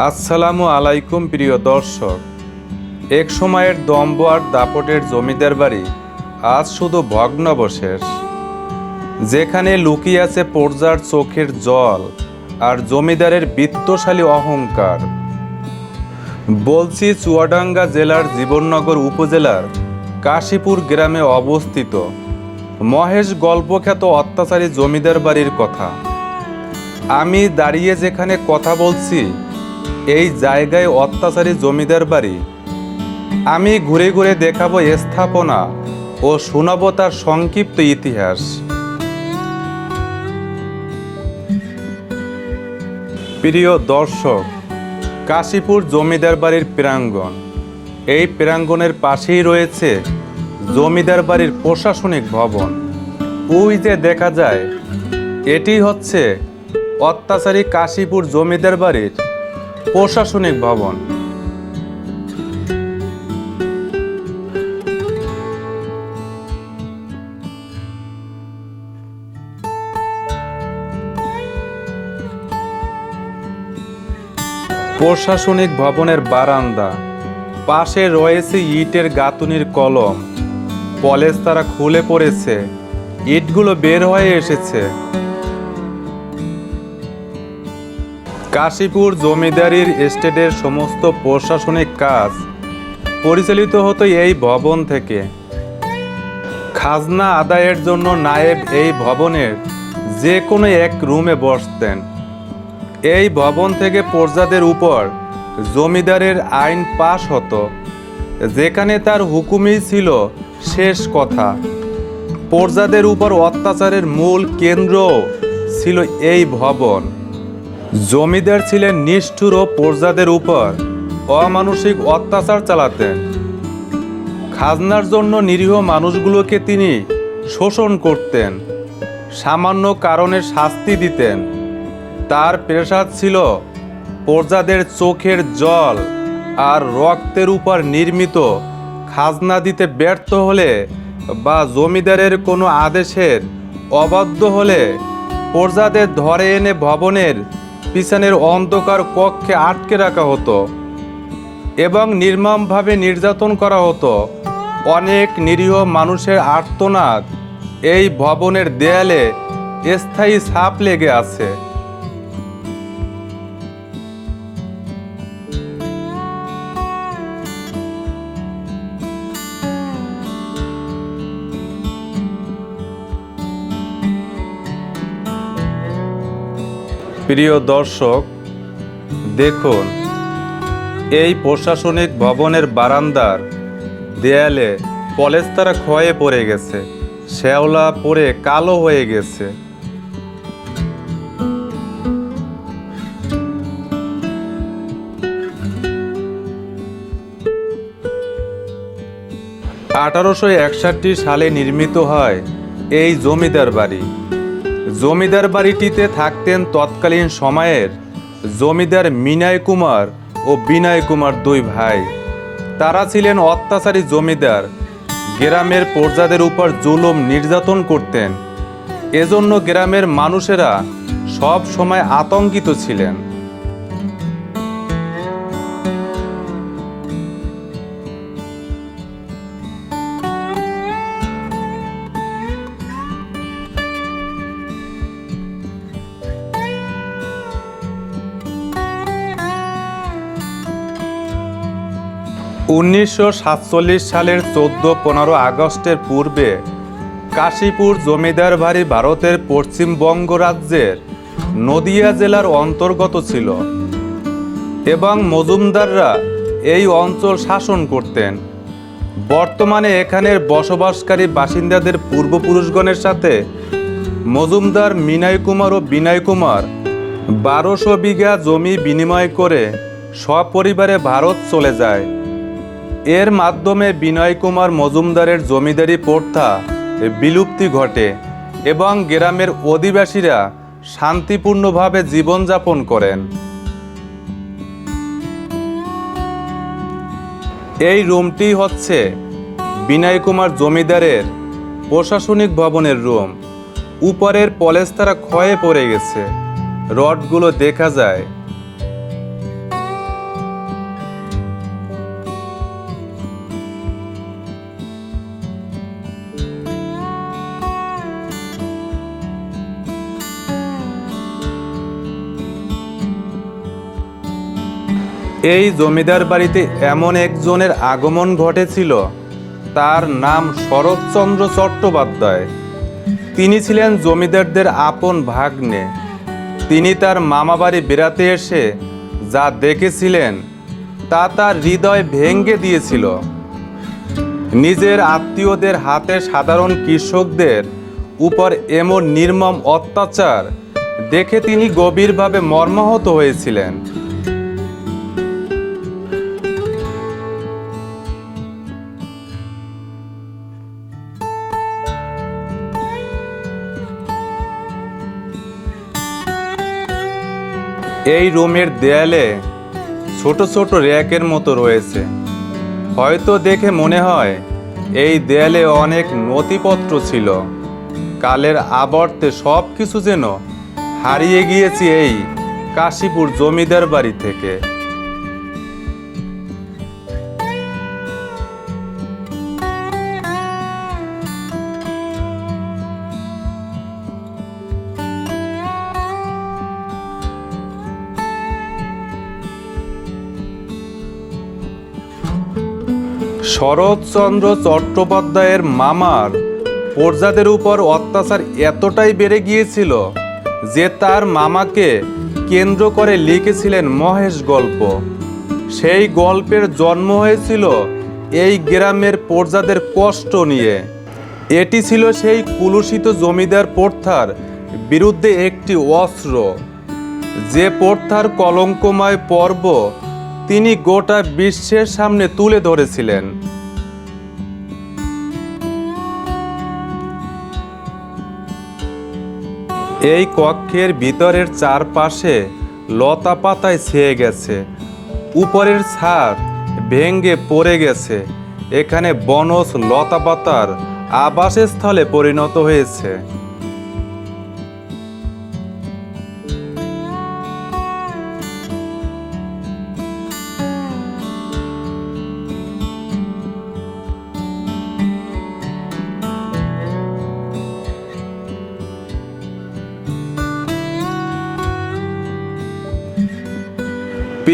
আসসালামু আলাইকুম, প্রিয় দর্শক। এক সময়ের দম্ব আর দাপটের জমিদার বাড়ি আজ শুধু ভগ্নাবশেষ। যেখানে লুকিয়ে আছে পর্যার চোখের জল আর জমিদারের বিত্তশালী অহংকার। বলছি চুয়াডাঙ্গা জেলার জীবননগর উপজেলার কাশীপুর গ্রামে অবস্থিত মহেশ গল্পখ্যাত অত্যাচারী জমিদার বাড়ির কথা। আমি দাঁড়িয়ে যেখানে কথা বলছি এই জায়গায় অত্যাচারী জমিদার বাড়ি। আমি ঘুরে ঘুরে দেখাবো স্থাপনা ও শোনাবো তার সংক্ষিপ্ত ইতিহাস। প্রিয় দর্শক, কাশীপুর জমিদার বাড়ির প্রাঙ্গণ। এই প্রাঙ্গণের পাশেই রয়েছে জমিদার বাড়ির প্রশাসনিক ভবন। ওই যে দেখা যায়, এটি হচ্ছে অত্যাচারী কাশীপুর জমিদার বাড়ির প্রশাসনিক ভবন। প্রশাসনিক ভবনের বারান্দা। পাশে রয়েছে ইটের গাঁথুনির কলম। পলেজ তারা খুলে পড়েছে। ইটগুলো বের হয়ে এসেছে। কাশীপুর জমিদারির এস্টেটের সমস্ত প্রশাসনিক কাজ পরিচালিত হতো এই ভবন থেকে। খাজনা আদায়ের জন্য নায়েব এই ভবনের যে কোনো এক রুমে বসতেন। এই ভবন থেকে প্রজাদের উপর জমিদারের আইন পাশ হতো। যেখানে তার হুকুমই ছিল শেষ কথা। প্রজাদের উপর অত্যাচারের মূল কেন্দ্র ছিল এই ভবন। জমিদার ছিলেন নিষ্ঠুর ও প্রজাদের উপর। অমানসিক অত্যাচার চালাতেন। খাজনার জন্য নিরীহ মানুষগুলোকে তিনি শোষণ করতেন। সামান্য কারণে শাস্তি দিতেন। তার পেশাদ ছিল প্রজাদের চোখের জল আর রক্তের উপর নির্মিত খাজনা দিতে ব্যর্থ হলে বা জমিদারের কোনো আদেশের অবাধ্য হলে প্রজাদের ধরে এনে ভবনের পিছনের অন্ধকার কক্ষে আটকে রাখা হতো এবং নির্মমভাবে নির্যাতন করা হতো। অনেক নিরীহ মানুষের আর্তনাদ এই ভবনের দেয়ালে স্থায়ী ছাপ লেগে আছে। প্রিয় দর্শক, দেখুন, এই প্রশাসনিক ভবনের বারান্দার দেয়ালে পলেস্তারা ক্ষয়ে পড়ে গেছে, শ্যাওলা পড়ে কালো হয়ে গেছে। আঠারোশো একষট্টি সালে নির্মিত হয় এই জমিদার বাড়ি। জমিদার বাড়িটিতে থাকতেন তৎকালীন সময়ের জমিদার মিনায় কুমার ও বিনয় কুমার দুই ভাই। তারা ছিলেন অত্যাচারী জমিদার। গ্রামের প্রজাদের উপর জুলুম নির্যাতন করতেন। এজন্য গ্রামের মানুষেরা সব সময় আতঙ্কিত ছিলেন। উনিশশো সাতচল্লিশ সালের চোদ্দ পনেরো আগস্টের পূর্বে কাশীপুর জমিদার বাড়ি ভারতের পশ্চিমবঙ্গ রাজ্যের নদিয়া জেলার অন্তর্গত ছিল এবং মজুমদাররা এই অঞ্চল শাসন করতেন। বর্তমানে এখানের বসবাসকারী বাসিন্দাদের পূর্বপুরুষগণের সাথে মজুমদার মিনাই কুমার ও বিনয় কুমার বারোশো বিঘা জমি বিনিময় করে সপরিবারে ভারত চলে যায়। এর মাধ্যমে বিনয় কুমার মজুমদারের জমিদারি প্রথা বিলুপ্তি ঘটে এবং গ্রামের অধিবাসীরা শান্তিপূর্ণভাবে জীবনযাপন করেন। এই রুমটি হচ্ছে বিনয় কুমার জমিদারের প্রশাসনিক ভবনের রুম। উপরের পলেস্তারা ক্ষয়ে পড়ে গেছে। রডগুলো দেখা যায়। এই জমিদার বাড়িতে এমন একজনের আগমন ঘটেছিল। তার নাম শরৎচন্দ্র চট্টোপাধ্যায়। তিনি ছিলেন জমিদারদের আপন ভাগ্নে। তিনি তার মামাবাড়ি বেড়াতে এসে যা দেখেছিলেন, তা তার হৃদয় ভেঙ্গে দিয়েছিল। নিজের আত্মীয়দের হাতে সাধারণ কৃষকদের উপর এমন নির্মম অত্যাচার দেখে তিনি গভীরভাবে মর্মাহত হয়েছিলেন। এই রুমের দেয়ালে ছোট ছোট র্যাকের মতো রয়েছে। হয়তো দেখে মনে হয় এই দেয়ালে অনেক নথিপত্র ছিল। কালের আবর্তে সব কিছু যেন হারিয়ে গিয়েছি এই কাশীপুর জমিদার বাড়ি থেকে। শরৎচন্দ্র চট্টোপাধ্যায়ের মামার প্রজাদের উপর অত্যাচার এতটাই বেড়ে গিয়েছিল যে তার মামাকে কেন্দ্র করে লিখেছিলেন মহেশ গল্প। সেই গল্পের জন্ম হয়েছিল এই গ্রামের প্রজাদের কষ্ট নিয়ে। এটি ছিল সেই কুলুষিত জমিদার প্রথার বিরুদ্ধে একটি অস্ত্র। যে প্রথার কলঙ্কময় পর্ব তিনি গোটা বিশ্বের সামনে তুলে ধরেছিলেন। এই কক্ষের ভিতরের চারপাশে লতা পাতায় ছেয়ে গেছে। উপরের ছাদ ভেঙ্গে পড়ে গেছে। এখানে বনস লতা পাতার আবাসস্থলে পরিণত হয়েছে।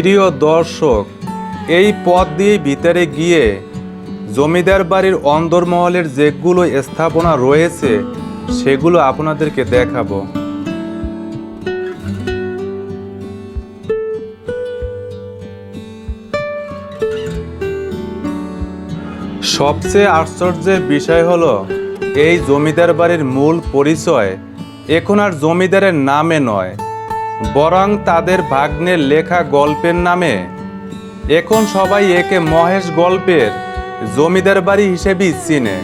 প্রিয় দর্শক, এই পথ দিয়ে ভিতরে গিয়ে জমিদার বাড়ির অন্দরমহলের যেগুলো স্থাপনা রয়েছে, সেগুলো আপনাদেরকে দেখাবো। সবচেয়ে আশ্চর্যের বিষয় হলো, এই জমিদার বাড়ির মূল পরিচয় এখন আর জমিদারের নামে নয়। বরং তাদের ভাগ্নের লেখা গল্পের নামে। এখন সবাই একে মহেশ গল্পের জমিদার বাড়ি হিসেবেই চিনে।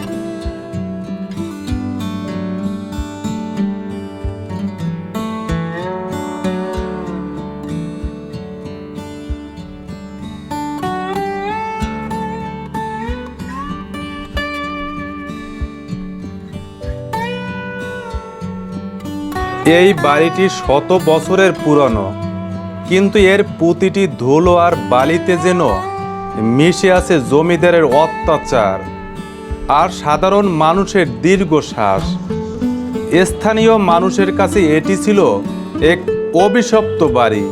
এই বাড়িটি শত বছরের পুরনো, কিন্তু এর প্রতিটি ধুলো আর বালিতে যেন মিশে আছে জমিদারের অত্যাচার আর সাধারণ মানুষের দীর্ঘশ্বাস। স্থানীয় মানুষের কাছে এটি ছিল এক অভিশপ্ত বাড়ি।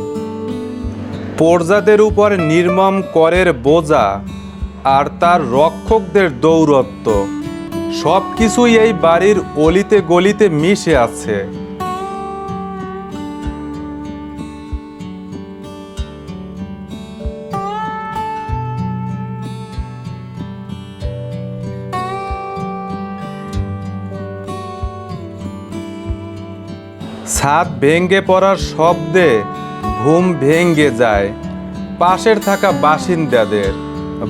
প্রজাদের উপর নির্মম করের বোঝা আর তার রক্ষকদের দৌরত্ব সব কিছুই এই বাড়ির অলিতে গলিতে মিশে আছে। ছাদ ভেঙ্গে পড়ার শব্দে ঘুম ভেঙ্গে যায়। পাশের থাকা বাসিন্দাদের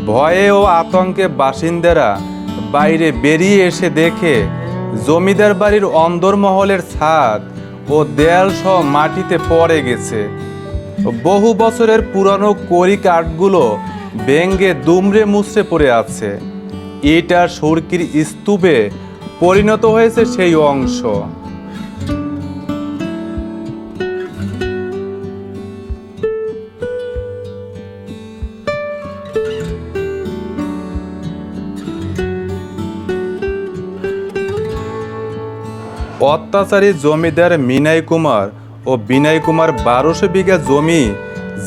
ভয়ে ও আতঙ্কে বাসিন্দারা বাইরে বেরিয়ে এসে দেখে জমিদার বাড়ির অন্দরমহলের ছাদ ও দেয়াল সহ মাটিতে পড়ে গেছে। বহু বছরের পুরানো কড়ি কাঠগুলো ভেঙ্গে দুমড়ে মুচড়ে পড়ে আছে। এটা সুরকির স্তূপে পরিণত হয়েছে সেই অংশ। অত্যাচারী জমিদার মিনাই কুমার ও বিনয় কুমার বারোশো বিঘা জমি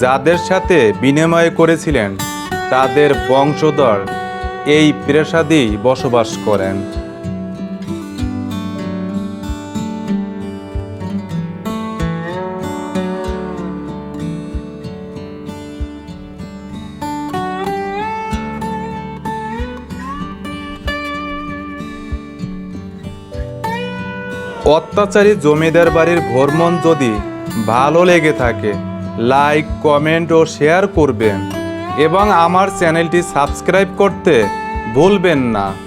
যাদের সাথে বিনিময় করেছিলেন, তাদের বংশধর এই প্রাসাদেই বসবাস করেন। অত্যাচারী জমিদার বাড়ির ভ্রমণ যদি ভালো লেগে থাকে লাইক কমেন্ট ও শেয়ার করবেন। এবং আমার চ্যানেলটি সাবস্ক্রাইব করতে ভুলবেন না।